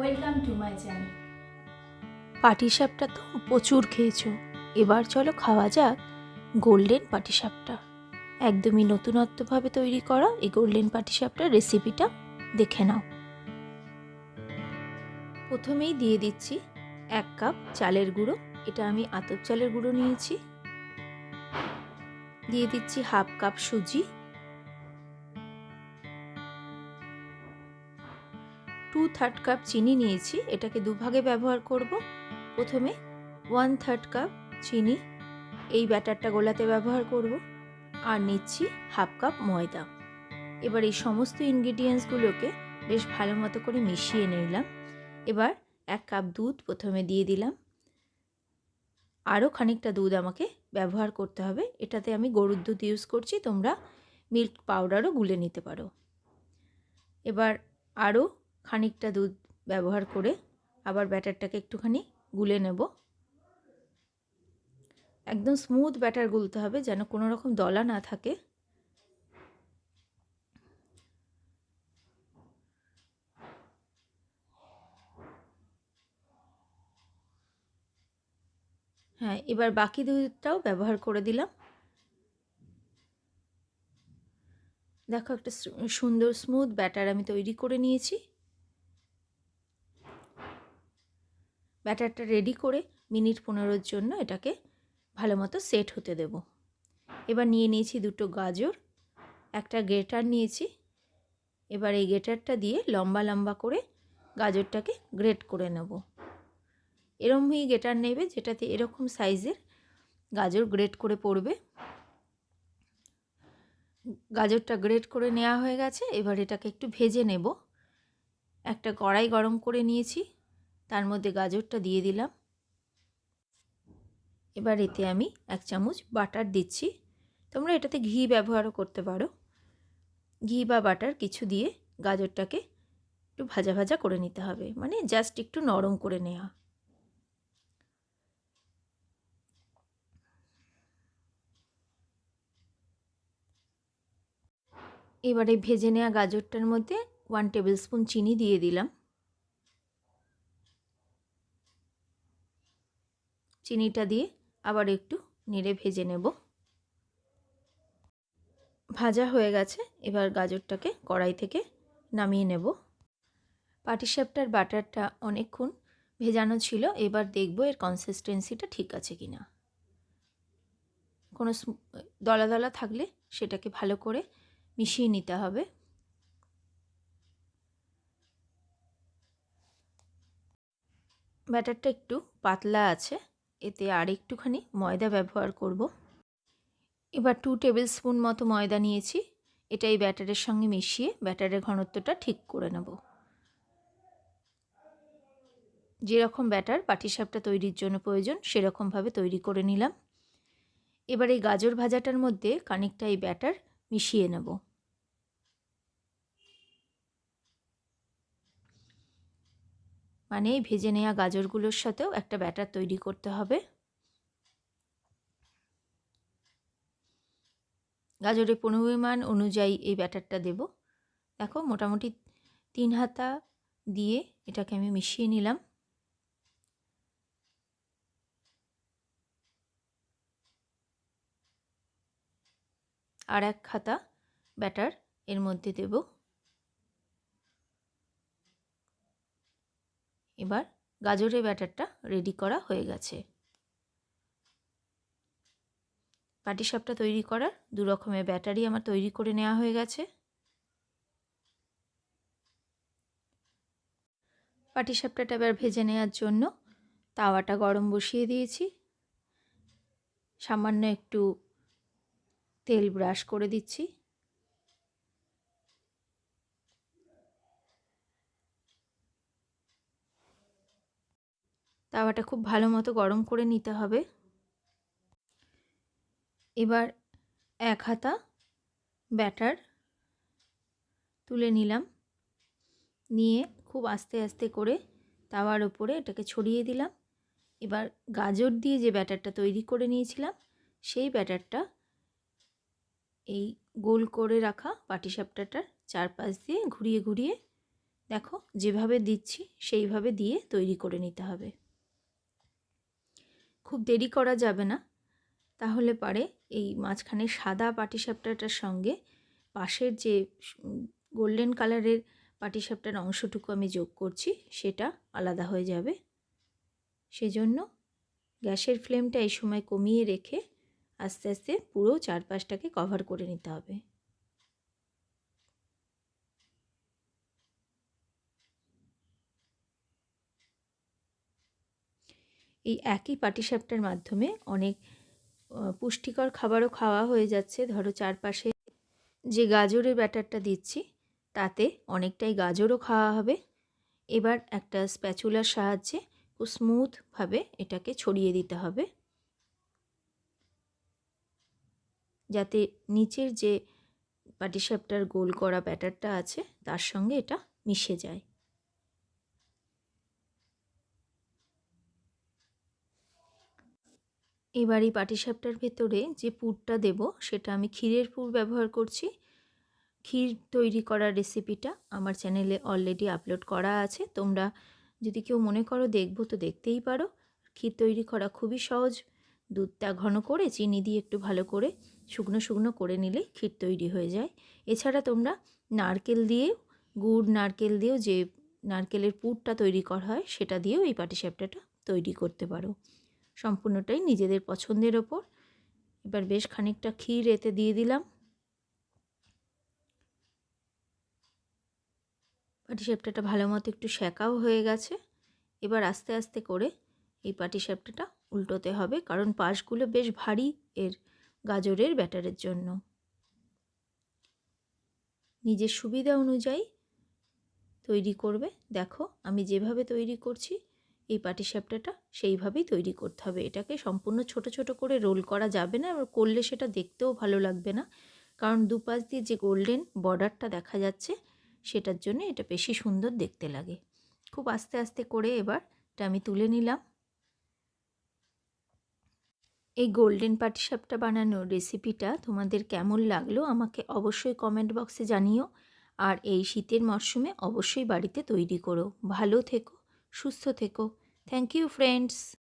Welcome to my channel পাটিসাপটা তো প্রচুর খেয়েছো। এবার চলো খাওয়া যাক গোল্ডেন পাটিসাপটা একদমই নতুনত্বভাবে তৈরি করা এই গোল্ডেন পাটিসাপটার রেসিপিটা দেখে নাও। প্রথমেই দিয়ে দিচ্ছি এক কাপ চালের গুঁড়ো। এটা আমি আতপ চালের গুঁড়ো নিয়েছি। দিয়ে দিচ্ছি হাফ কাপ সুজি। টু থার্ড কাপ চিনি নিয়েছি, এটাকে দুভাগে ব্যবহার করব। প্রথমে ওয়ান থার্ড কাপ চিনি, এই ব্যাটারটা গোলাতে ব্যবহার করব। আর নিচ্ছি হাফ কাপ ময়দা। এবার এই সমস্ত ইনগ্রিডিয়েন্টসগুলোকে বেশ ভালো মতো করে মিশিয়ে নিলাম। এবার এক কাপ দুধ প্রথমে দিয়ে দিলাম। আরও খানিকটা দুধ আমাকে ব্যবহার করতে হবে। এটাতে আমি গরুর দুধ ইউজ করছি, তোমরা মিল্ক পাউডারও গুলে নিতে পারো। এবার আরও খানিকটা দুধ ব্যবহার করে আবার ব্যাটারটাকে একটুখানি গুলে নেব। একদম স্মুথ ব্যাটার গুলতে হবে যেন কোনো রকম দলা না থাকে। হ্যাঁ এবার বাকি দুধটাও ব্যবহার করে দিলাম। দেখো একটা সুন্দর স্মুথ ব্যাটার আমি তৈরি করে নিয়েছি। ব্যাটারটা রেডি করে মিনিট পনেরোর জন্য এটাকে ভালো মতো সেট হতে দেব। এবার নিয়ে নিয়েছি দুটো গাজর, একটা গ্রেটার নিয়েছি। এবার এই গ্রেটারটা দিয়ে লম্বা লম্বা করে গাজরটাকে গ্রেট করে নেব। এরমই গ্রেটার নেবে যেটাতে এরকম সাইজের গাজর গ্রেট করে পড়বে। গাজরটা গ্রেট করে নেওয়া হয়ে গেছে, এবার এটাকে একটু ভেজে নেব। একটা কড়াই গরম করে নিয়েছি। তার মধ্যে গাজরটা দিয়ে দিলাম। এবার এতে আমি এক চামচ বাটার দিচ্ছি। তোমরা এটাতে ঘি ব্যবহারও করতে পারো। ঘি বা বাটার কিছু দিয়ে গাজরটাকে একটু ভাজা ভাজা করে নিতে হবে। মানে জাস্ট একটু নরম করে নেওয়া এবারে ভেজে নেওয়া গাজরটার মধ্যে ওয়ান টেবিল স্পুন চিনি দিয়ে দিলাম। চিনিটা দিয়ে আবার একটু নেড়ে ভেজে নেব। ভাজা হয়ে গেছে, এবার গাজরটাকে কড়াই থেকে নামিয়ে নেব। পাটিসাপটার বাটারটা অনেকক্ষণ ভেজানো ছিল, এবার দেখব এর কনসিস্টেন্সিটা ঠিক আছে কি না কোনো দলা দলা থাকলে সেটাকে ভালো করে মিশিয়ে নিতে হবে। ব্যাটারটা একটু পাতলা আছে এতে আর একটুখানি ময়দা ব্যবহার করব। এবার টু টেবিল স্পুন মতো ময়দা নিয়েছি। এটা এই ব্যাটারের সঙ্গে মিশিয়ে ব্যাটারের ঘনত্বটা ঠিক করে নেব। যেরকম ব্যাটার পাটিসাপটা তৈরির জন্য প্রয়োজন, সেরকমভাবে তৈরি করে নিলাম। এবার এই গাজর ভাজাটার মধ্যে খানিকটা এই ব্যাটার মিশিয়ে নেব। মানে এই ভেজে নেওয়া গাজরগুলোর সাথেও একটা ব্যাটার তৈরি করতে হবে। গাজরের পরিমাণ অনুযায়ী এই ব্যাটারটা দেব। দেখো মোটামুটি তিন হাতা দিয়ে এটাকে আমি মিশিয়ে নিলাম। আর এক খাতা ব্যাটার এর মধ্যে দেব। এবার গাজরের ব্যাটারটা রেডি করা হয়ে গেছে। পাটিসাপটা তৈরি করার দু রকমের ব্যাটারি আমার তৈরি করে নেওয়া হয়ে গেছে। পাটিসাপটাটা এবার ভেজে নেওয়ার জন্য তাওয়াটা গরম বসিয়ে দিয়েছি। সামান্য একটু তেল ব্রাশ করে দিচ্ছি। তাওয়াটা খুব ভালো মতো গরম করে নিতে হবে। এবার এক হাতা ব্যাটার তুলে নিলাম। নিয়ে খুব আস্তে আস্তে করে তাওয়ার ওপরে এটাকে ছড়িয়ে দিলাম। এবার গাজর দিয়ে যে ব্যাটারটা তৈরি করে নিয়েছিলাম, সেই ব্যাটারটা এই গোল করে রাখা পাটিসাপটাটার চারপাশ দিয়ে ঘুরিয়ে ঘুরিয়ে দেখো যেভাবে দিচ্ছি সেইভাবে দিয়ে তৈরি করে নিতে হবে। খুব দেরি করা যাবে না। তাহলে পারে এই মাঝখানে সাদা পাটিসাপটাটার সঙ্গে পাশের যে গোল্ডেন কালারের পাটিসাপটার অংশটুকু আমি যোগ করছি, সেটা আলাদা হয়ে যাবে। সেজন্য গ্যাসের ফ্লেমটা এই সময় কমিয়ে রেখে আস্তে আস্তে পুরো চারপাশটাকে কভার করে নিতে হবে। এই একই পাটিসাপটার মাধ্যমে অনেক পুষ্টিকর খাবারও খাওয়া হয়ে যাচ্ছে। ধরো চারপাশে যে গাজরের ব্যাটারটা দিচ্ছি, তাতে অনেকটাই গাজরও খাওয়া হবে। এবার একটা স্প্যাচুলার সাহায্যে খুব স্মুথভাবে এটাকে ছড়িয়ে দিতে হবে। যাতে নিচের যে পাটিসাপটার গোল করা ব্যাটারটা আছে, তার সঙ্গে এটা মিশে যায়। এবার এই পাটিসাপটার ভেতরে যে পুরটা দেব, সেটা আমি ক্ষীরের পুর ব্যবহার করছি। ক্ষীর তৈরি করার রেসিপিটা আমার চ্যানেলে অলরেডি আপলোড করা আছে। তোমরা যদি কেউ মনে করো দেখব তো দেখতেই পারো। ক্ষীর তৈরি করা খুবই সহজ। দুধটা ঘন করে চিনি দিয়ে একটু ভালো করে শুকনো শুকনো করে নিলে ক্ষীর তৈরি হয়ে যায়। এছাড়া তোমরা নারকেল দিয়ে গুড় নারকেল দিয়েও যে নারকেলের পুরটা তৈরি করা হয়, সেটা দিয়েও এই পাটিসাপটাটা তৈরি করতে পারো। সম্পূর্ণটাই নিজেদের পছন্দের ওপর। এবার বেশ খানিকটা ক্ষীর এতে দিয়ে দিলাম। পাটিসাপটাটা ভালো মতো একটু শেঁকাও হয়ে গেছে। এবার আস্তে আস্তে করে এই পাটিসাপটাটা উল্টোতে হবে, কারণ পাশগুলো বেশ ভারী এর গাজরের ব্যাটারের জন্য। নিজের সুবিধা অনুযায়ী তৈরি করবে। দেখো, আমি যেভাবে তৈরি করছি এই পাটিসাপটাটা সেইভাবেই তৈরি করতে হবে। এটাকে সম্পূর্ণ ছোট ছোট করে রোল করা যাবে না আর করলে সেটা দেখতেও ভালো লাগবে না। কারণ দুপাশ দিয়ে যে গোল্ডেন বর্ডারটা দেখা যাচ্ছে, সেটার জন্য এটা বেশি সুন্দর দেখতে লাগে। খুব আস্তে আস্তে করে এবার এটা আমি তুলে নিলাম। এই গোল্ডেন পাটিসাপটা বানানোর রেসিপিটা তোমাদের কেমন লাগল আমাকে অবশ্যই কমেন্ট বক্সে জানিও। আর এই শীতের মরশুমে অবশ্যই বাড়িতে তৈরি করো। ভালো থেকো, সুস্থ থেকো। Thank you friends.